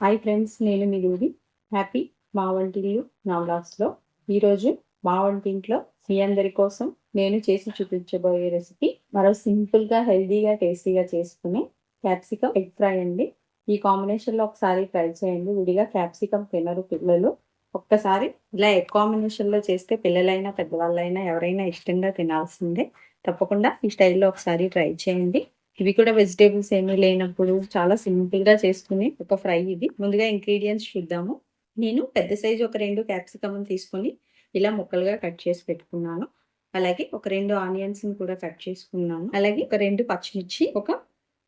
Hi friends నేను మీ Ruby. Happy మా వంటిల్లు నా వ్లాగ్స్లో ఈరోజు మా వంటింట్లో మీ అందరి కోసం నేను చేసి చూపించబోయే రెసిపీ మరో సింపుల్గా హెల్దీగా టేస్టీగా చేసుకునే క్యాప్సికమ్ ఎగ్ ఫ్రై అండి. ఈ కాంబినేషన్లో ఒకసారి ట్రై చేయండి. విడిగా క్యాప్సికమ్ తినరు పిల్లలు. ఒక్కసారి ఇలా ఎగ్ కాంబినేషన్లో చేస్తే పిల్లలైనా పెద్దవాళ్ళైనా ఎవరైనా ఇష్టంగా తినాల్సిందే. తప్పకుండా ఈ స్టైల్లో ఒకసారి ట్రై చేయండి. ఇవి కూడా వెజిటేబుల్స్ ఏమీ లేనప్పుడు చాలా సింపుల్గా చేసుకునే ఒక ఫ్రై ఇది. ముందుగా ఇంగ్రీడియంట్స్ చూద్దాము. నేను పెద్ద సైజు ఒక రెండు క్యాప్సికమ్ తీసుకొని ఇలా ముక్కలుగా కట్ చేసి పెట్టుకున్నాను. అలాగే ఒక రెండు ఆనియన్స్ కూడా కట్ చేసుకున్నాను. అలాగే ఒక రెండు పచ్చిమిర్చి ఒక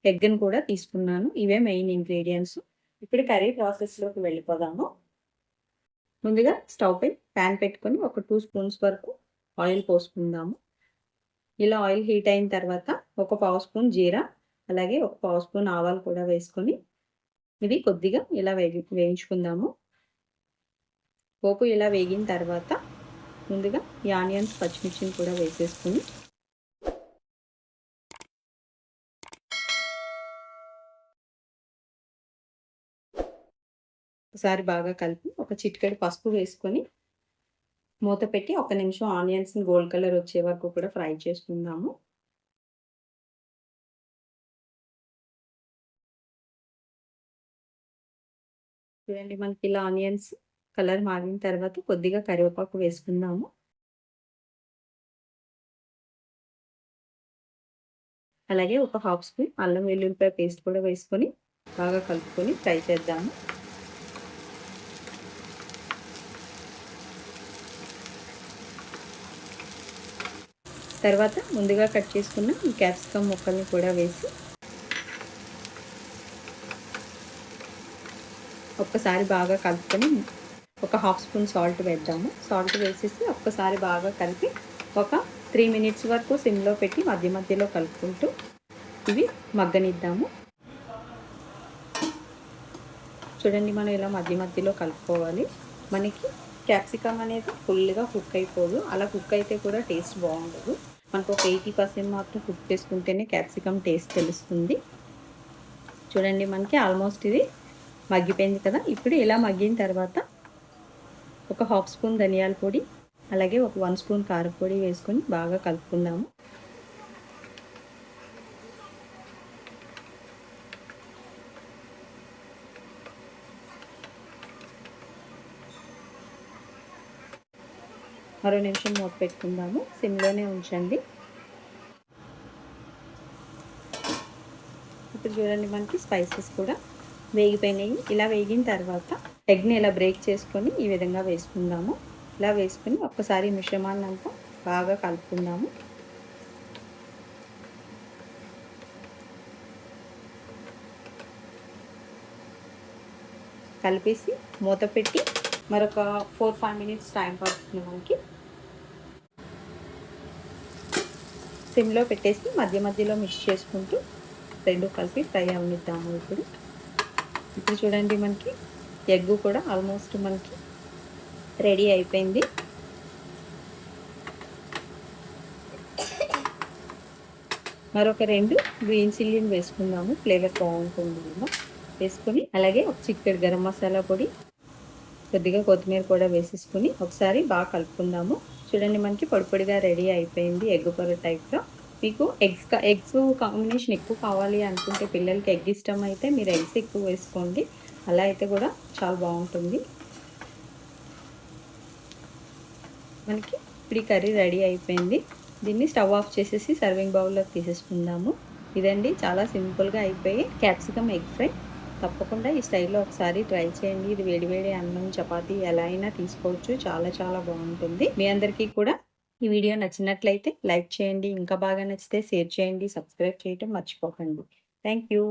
ఎగ్ని కూడా తీసుకున్నాను. ఇవే మెయిన్ ఇంగ్రీడియంట్స్. ఇప్పుడు కర్రీ ప్రాసెస్లోకి వెళ్ళిపోదాము. ముందుగా స్టవ్ పై ప్యాన్ పెట్టుకొని ఒక టూ స్పూన్స్ వరకు ఆయిల్ పోసుకుందాము. ఇలా ఆయిల్ హీట్ అయిన తర్వాత ఒక పావు స్పూన్ జీరా అలాగే ఒక పావు స్పూన్ ఆవాలు కూడా వేసుకొని ఇవి కొద్దిగా ఇలా వేగి వేయించుకుందాము. పోపు ఇలా వేగిన తర్వాత ముందుగా ఈ ఆనియన్స్ పచ్చిమిర్చిని కూడా వేసేసుకుని ఒకసారి బాగా కలిపి ఒక చిటికెడు పసుపు వేసుకొని మూత పెట్టి ఒక నిమిషం ఆనియన్స్ని గోల్డ్ కలర్ వచ్చే వరకు కూడా ఫ్రై చేసుకుందాము. చూడండి మనకి ఇలా ఆనియన్స్ కలర్ మారిన తర్వాత కొద్దిగా కరివేపాకు వేసుకుందాము. అలాగే ఒక హాఫ్ స్పూన్ అల్లం వెల్లుల్లిపాయ పేస్ట్ కూడా వేసుకొని బాగా కలుపుకొని ఫ్రై చేద్దాము. తర్వాత ముందుగా కట్ చేసుకున్న క్యాప్సికమ్ ముక్కల్ని కూడా వేసి ఒక్కసారి బాగా కలుపుకొని ఒక హాఫ్ స్పూన్ సాల్ట్ వేద్దాము. సాల్ట్ వేసేసి ఒక్కసారి బాగా కలిపి ఒక త్రీ మినిట్స్ వరకు సిమ్లో పెట్టి మధ్య మధ్యలో కలుపుకుంటూ ఇవి మగ్గనిద్దాము. చూడండి మనం ఇలా మధ్య మధ్యలో కలుపుకోవాలి. మనకి క్యాప్సికమ్ అనేది ఫుల్గా కుక్ అయిపోదు. అలా కుక్ అయితే కూడా టేస్ట్ బాగుండదు. మనకు ఒక ఎయిటీ పర్సెంట్ మాత్రం కుక్ చేసుకుంటేనే క్యాప్సికమ్ టేస్ట్ తెలుస్తుంది. చూడండి మనకి ఆల్మోస్ట్ ఇది మగ్గిపోయింది కదా ఇప్పుడు ఇలా మగ్గిన తర్వాత ఒక హాఫ్ స్పూన్ ధనియాల పొడి అలాగే ఒక వన్ స్పూన్ కారపొడి వేసుకొని బాగా కలుపుకుందాము. మరో నిమిషం మూత పెట్టుకుందాము. సిమ్లోనే ఉంచండి. ఇప్పుడు చూడండి మనకి స్పైసెస్ కూడా వేగిపోయినాయి. ఇలా వేగిన తర్వాత ఎగ్ని ఇలా బ్రేక్ చేసుకొని ఈ విధంగా వేసుకుందాము. ఇలా వేసుకుని ఒక్కసారి మిశ్రమాన్ని అంతా బాగా కలుపుకుందాము. కలిపేసి మూత పెట్టి మరొక ఫోర్ ఫైవ్ మినిట్స్ టైం పడుతుంది మనకి. సిమ్లో పెట్టేసి మధ్య మధ్యలో మిక్స్ చేసుకుంటూ రెండు కలిపి ఫ్రై అవనిద్దాము ఇప్పుడు. ఇప్పుడు చూడండి మనకి ఎగ్ కూడా ఆల్మోస్ట్ మనకి రెడీ అయిపోయింది. మరొక రెండు గ్రీన్ చిల్లీని వేసుకుందాము. ఫ్లేవర్ బాగుంటుంది వేసుకొని అలాగే ఒక చిక్కడి గరం మసాలా పొడి కొద్దిగా కొత్తిమీర కూడా వేసేసుకుని ఒకసారి బాగా కలుపుకుందాము. చూడండి మనకి పొడి పొడిగా రెడీ అయిపోయింది ఎగ్ పొర టైప్లో మీకు ఎగ్స్ ఎగ్స్ కాంబినేషన్ ఎక్కువ కావాలి అనుకుంటే పిల్లలకి ఎగ్ ఇష్టం అయితే మీరు ఎగ్స్ ఎక్కువ వేసుకోండి. అలా అయితే కూడా చాలా బాగుంటుంది. మనకి ఇప్పుడు కర్రీ రెడీ అయిపోయింది. దీన్ని స్టవ్ ఆఫ్ చేసేసి సర్వింగ్ బౌల్లో తీసేసుకుందాము. ఇదండి చాలా సింపుల్గా అయిపోయి క్యాప్సికమ్ ఎగ్ ఫ్రై. తప్పకుండా ఈ స్టైల్లో ఒకసారి ట్రై చేయండి. ఇది వేడివేడి అన్నం చపాతీ ఎలా అయినా తీసుకోవచ్చు. చాలా చాలా బాగుంటుంది. మీ అందరికీ కూడా ఈ వీడియో నచ్చినట్లయితే లైక్ చేయండి ఇంకా బాగా నచ్చితే షేర్ చేయండి సబ్స్క్రైబ్ చేయటం మర్చిపోకండి. Thank you